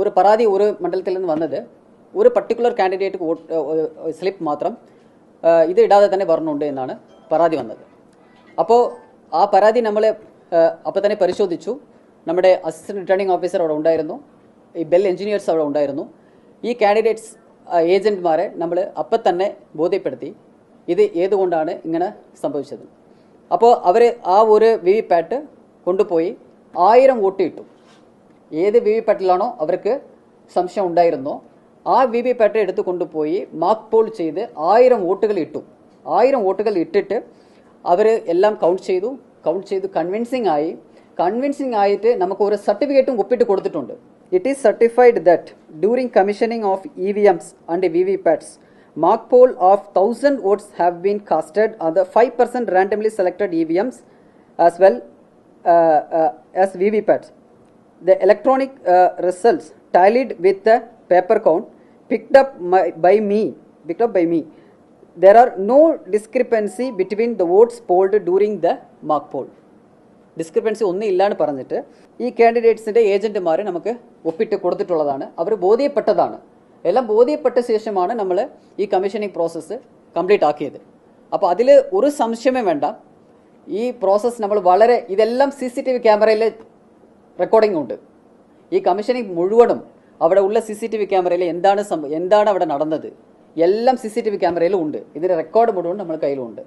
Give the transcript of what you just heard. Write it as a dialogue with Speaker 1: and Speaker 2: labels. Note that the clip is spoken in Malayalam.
Speaker 1: ഒരു പരാതി ഒരു മണ്ഡലത്തിൽ നിന്ന് വന്നത് ഒരു പർട്ടിക്കുലർ കാൻഡിഡേറ്റ് വോട്ട് സ്ലിപ്പ് മാത്രം ഇത് ഇടാതെ തന്നെ വരണുണ്ട് എന്നാണ് പരാതി വന്നത്. അപ്പോൾ ആ പരാതി നമ്മൾ അപ്പോൾ തന്നെ പരിശോധിച്ചു. നമ്മുടെ അസിസ്റ്റന്റ് റിട്ടേണിംഗ് ഓഫീസർ അവിടെ ഉണ്ടായിരുന്നു. ഈ ബെൽ എഞ്ചിനീയേഴ്സ് അവിടെ ഉണ്ടായിരുന്നു. ഈ കാൻഡിഡേറ്റ്സ് ഏജന്റ്മാരെ നമ്മൾ അപ്പം തന്നെ ബോധ്യപ്പെടുത്തി ഇത് ഏതുകൊണ്ടാണ് ഇങ്ങനെ സംഭവിച്ചത്. അപ്പോൾ അവർ ആ ഒരു വി വി പാറ്റ് കൊണ്ടുപോയി ആയിരം വോട്ട് ഇട്ടു. ഏത് വി വി പാറ്റിലാണോ അവർക്ക് സംശയം ഉണ്ടായിരുന്നോ. ആ വി വി പാറ്റ് എടുത്ത് കൊണ്ടുപോയി മാർക്ക് പോൾ ചെയ്ത് ആയിരം വോട്ടുകൾ ഇട്ടു. ആയിരം വോട്ടുകൾ ഇട്ടിട്ട് അവർ എല്ലാം കൗണ്ട് ചെയ്തു. കൗണ്ട് ചെയ്തു കൺവിൻസിങ് ആയി. കൺവിൻസിങ് ആയിട്ട് നമുക്ക് ഒരു സർട്ടിഫിക്കറ്റും ഒപ്പിട്ട് കൊടുത്തിട്ടുണ്ട്. It is certified that during commissioning of E V Ms and V V PATs mark poll of thousand votes have been casted at five percent randomly selected E V Ms as well as V V VVPATs. The electronic uh, results tallied with the paper count picked up my, by me, picked up by me. There are no discrepancy between the votes polled during the mock poll. Discrepancy ഒന്നും ഇല്ലാന്ന് പറഞ്ഞിട്ട് ഈ കാൻഡിഡേറ്റ്സിന്റെ ഏജന്റുമാർ നമുക്ക് ഒപ്പിട്ട് കൊടുത്തിട്ടുള്ളതാണ് അവർ ബോധ്യപ്പെട്ടതാണ് എല്ലാം ബോധ്യപ്പെട്ട ശേഷമാണ് നമ്മൾ ഈ കമ്മീഷനിങ് പ്രോസസ്സ് കംപ്ലീറ്റ് ആക്കിയത് അപ്പോൾ അതിൽ ഒരു സംശയമേ വേണ്ട ഈ പ്രോസസ്സ് നമ്മൾ വളരെ ഇതെല്ലാം സി സി ടി വി ക്യാമറയിൽ റെക്കോർഡിംഗ് ഉണ്ട്. ഈ കമ്മീഷനിങ് മുഴുവനും അവിടെ ഉള്ള സി സി ടി വി ക്യാമറയിൽ എന്താണ് സംഭവം എന്താണ് അവിടെ നടന്നത്? എല്ലാം സി സി ടി വി ക്യാമറയിലും ഉണ്ട്. ഇതിന്റെ റെക്കോർഡ് മുഴുവൻ നമ്മൾ കയ്യിലുണ്ട്